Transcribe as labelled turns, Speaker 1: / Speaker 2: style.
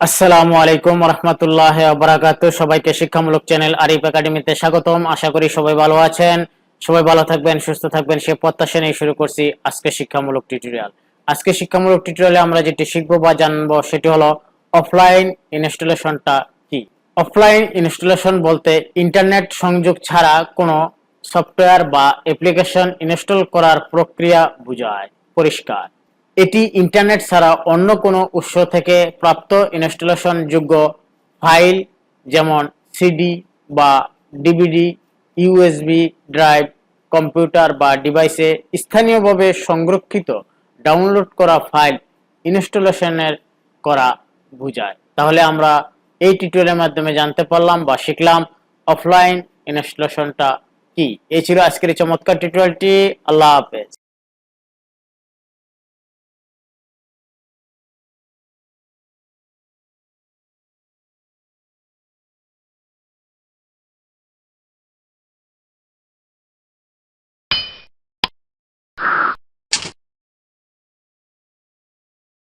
Speaker 1: আসসালামু আলাইকুম রহমতুল্লাহ বারাকাতু সবাইকে শিক্ষামূলক চ্যানেল আরিফ একাডেমিতে স্বাগতম। আশা করি সবাই ভালো আছেন, সবাই ভালো থাকবেন, সুস্থ থাকবেন। সে প্রত্যাশা নিয়ে শুরু করছি আজকে শিক্ষামূলক টিউটোরিয়াল। আজকে শিক্ষামূলক টিউটোরিয়ালে আমরা যেটি শিখব বা জানব সেটি হলো অফলাইন ইনস্টলেশনটা কি? অফলাইন ইনস্টলেশন বলতে ইন্টারনেট সংযোগ ছাড়া কোনো সফটওয়্যার বা অ্যাপ্লিকেশন ইনস্টল করার প্রক্রিয়া বোঝায়, পরিষ্কার। এটি ইন্টারনেট ছাড়া অন্য কোনো উৎস থেকে প্রাপ্ত ইনস্টলেশন যোগ্য ফাইল যেমন সিডি বা ডিভিডি, ইউএসবি ড্রাইভ, কম্পিউটার বা ডিভাইসে স্থানীয়ভাবে সংরক্ষিত, ডাউনলোড করা ফাইল ইনস্টলেশনের করা বোঝায়। তাহলে আমরা এই টিউটোরিয়ালের মাধ্যমে জানতে পারলাম বা শিখলাম অফলাইন ইনস্টলেশনটা কি। এই ছিল আজকের চমৎকার টিউটোরিয়ালটি। আল্লাহ হাফেজ।